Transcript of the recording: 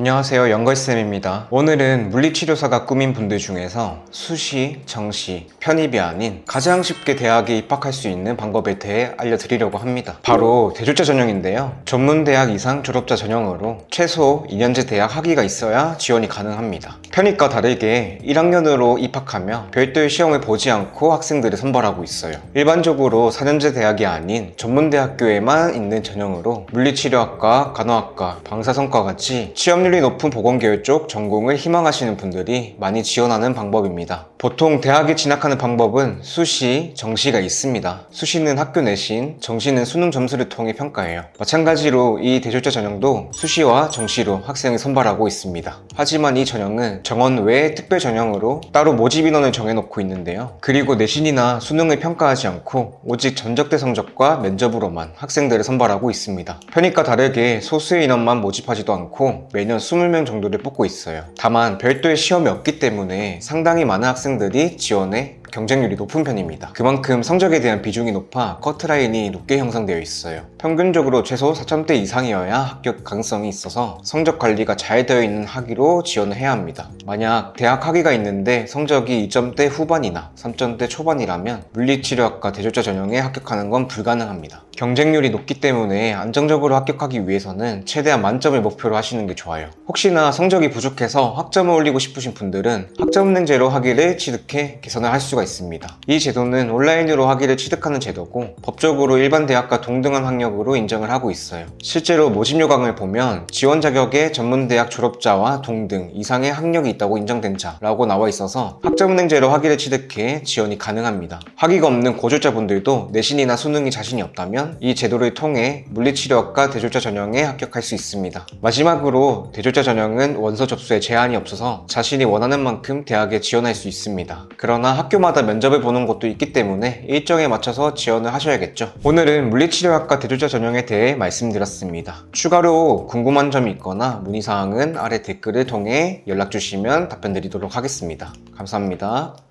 안녕하세요 영걸쌤입니다. 오늘은 물리치료사가 꾸민 분들 중에서 수시, 정시, 편입이 아닌 가장 쉽게 대학에 입학할 수 있는 방법에 대해 알려드리려고 합니다. 바로 대졸자 전형인데요. 전문대학 이상 졸업자 전형으로 최소 2년제 대학 학위가 있어야 지원이 가능합니다. 편입과 다르게 1학년으로 입학하며 별도의 시험을 보지 않고 학생들을 선발하고 있어요. 일반적으로 4년제 대학이 아닌 전문대학교에만 있는 전형으로 물리치료학과, 간호학과, 방사선과 같이 취업률 이 높은 보건계열 쪽 전공을 희망하시는 분들이 많이 지원하는 방법입니다. 보통 대학에 진학하는 방법은 수시, 정시가 있습니다. 수시는 학교 내신, 정시는 수능 점수를 통해 평가해요. 마찬가지로 이 대졸자 전형도 수시와 정시로 학생을 선발하고 있습니다. 하지만 이 전형은 정원 외 특별 전형으로 따로 모집 인원을 정해놓고 있는데요. 그리고 내신이나 수능을 평가하지 않고 오직 전적대 성적과 면접으로만 학생들을 선발하고 있습니다. 편입과 다르게 소수의 인원만 모집하지도 않고 매년 20명 정도를 뽑고 있어요. 다만 별도의 시험이 없기 때문에 상당히 많은 학생 들이 지원해 경쟁률이 높은 편입니다. 그만큼 성적에 대한 비중이 높아 커트라인이 높게 형성되어 있어요. 평균적으로 최소 4점대 이상이어야 합격 가능성이 있어서 성적 관리가 잘 되어 있는 학위로 지원을 해야 합니다. 만약 대학 학위가 있는데 성적이 2점대 후반이나 3점대 초반이라면 물리치료학과 대졸자 전형에 합격하는 건 불가능합니다. 경쟁률이 높기 때문에 안정적으로 합격하기 위해서는 최대한 만점을 목표로 하시는 게 좋아요. 혹시나 성적이 부족해서 학점을 올리고 싶으신 분들은 학점은행제로 학위를 취득해 개선을 할 수가 있습니다. 이 제도는 온라인으로 학위를 취득하는 제도고 법적으로 일반 대학과 동등한 학력으로 인정을 하고 있어요. 실제로 모집 요강을 보면 지원 자격에 전문 대학 졸업자와 동등 이상의 학력이 있다고 인정된 자라고 나와 있어서 학점은행제로 학위를 취득해 지원이 가능합니다. 학위가 없는 고졸자분들도 내신이나 수능이 자신이 없다면 이 제도를 통해 물리치료학과 대졸자 전형에 합격할 수 있습니다. 마지막으로 대졸자 전형은 원서 접수에 제한이 없어서 자신이 원하는 만큼 대학에 지원할 수 있습니다. 그러나 학교마다 면접을 보는 곳도 있기 때문에 일정에 맞춰서 지원을 하셔야겠죠. 오늘은 물리치료학과 대졸자 전형에 대해 말씀드렸습니다. 추가로 궁금한 점이 있거나 문의사항은 아래 댓글을 통해 연락 주시면 답변 드리도록 하겠습니다. 감사합니다.